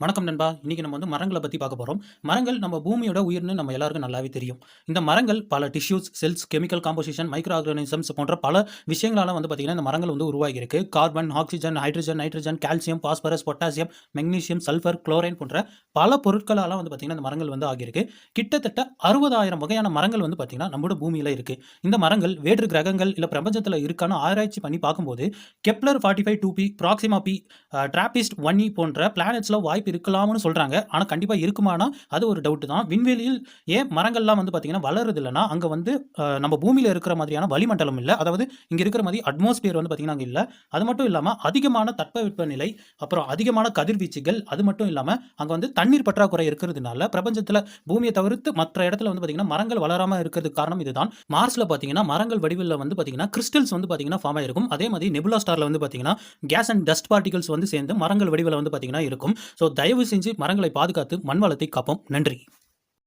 வணக்கம் நண்பா. இன்றைக்கி நம்ம வந்து மரங்களை பற்றி பார்க்க போகிறோம் மரங்கள் நம்ம பூமியோட உயிர்னு நம்ம எல்லாருக்கும் நல்லாவே தெரியும். இந்த மரங்கள் பல tissues cells chemical composition micro organisms போன்ற பல விஷயங்களால வந்து பார்த்திங்கன்னா இந்த மரங்கள் வந்து உருவாகியிருக்கு. Carbon oxygen hydrogen nitrogen calcium phosphorus potassium magnesium sulphur chlorine போன்ற பல பொருட்களால் வந்து பார்த்திங்கன்னா இந்த மரங்கள் வந்து ஆகியிருக்கு. கிட்டத்தட்ட அறுபதாயிரம் வகையான மரங்கள் வந்து பார்த்திங்கன்னா நம்மளோட பூமியில் இருக்குது இந்த மரங்கள் வேற்று கிரகங்கள் இல்லை பிரபஞ்சத்தில் இருக்கான ஆராய்ச்சி பண்ணி பார்க்கும்போது Kepler forty five two b Proxima b Trappist one e போன்ற பிளானட்ஸில் வாய்ப்பு இருக்கலாம்னு சொல்கிறாங்க ஆனால் கண்டிப்பாக இருக்குமானா அது ஒரு டவுட்டு தான். விண்வெளியில் ஏன் மரங்கள்லாம் வந்து பார்த்திங்கன்னா வளருது இல்லைன்னா அங்கே வந்து நம்ம பூமியில் இருக்கிற மாதிரியான வளிமண்டலம் இல்லை. அதாவது இங்கே இருக்கிற மாதிரி அட்மாஸ்பியர் வந்து பார்த்திங்கன்னா அங்கே இல்லை. அது மட்டும் இல்லாமல் அதிகமான தட்பவெப்பநிலை அப்புறம் அதிகமான கதிர்வீச்சுகள் அது மட்டும் இல்லாமல் அங்கே வந்து தண்ணீர் பற்றாக்குறை இருக்கிறதுனால பிரபஞ்சத்தில் பூமியை தவிர்த்து மற்ற இடத்துல வந்து பார்த்திங்கன்னா மரங்கள் வளராமல் இருக்கிறதுக்கு காரணம் இதுதான். மார்ஸில் பார்த்தீங்கன்னா மரங்கள் வடிவில் வந்து பார்த்திங்கன்னா கிறிஸ்டல்ஸ் வந்து பார்த்திங்கன்னா ஃபார்ம் ஆயிருக்கும். அதே மாதிரி நெபுலா ஸ்டாரில் வந்து பார்த்திங்கன்னா கேஸ் அண்ட் டஸ்ட் பார்ட்டிகல்ஸ் வந்து சேர்ந்து மரங்கள் வடிவில் வந்து பார்த்திங்கன்னா இருக்கும். ஸோ தயவு செஞ்சு மரங்களை பாதுகாத்து மண்வளத்தை காப்போம். நன்றி.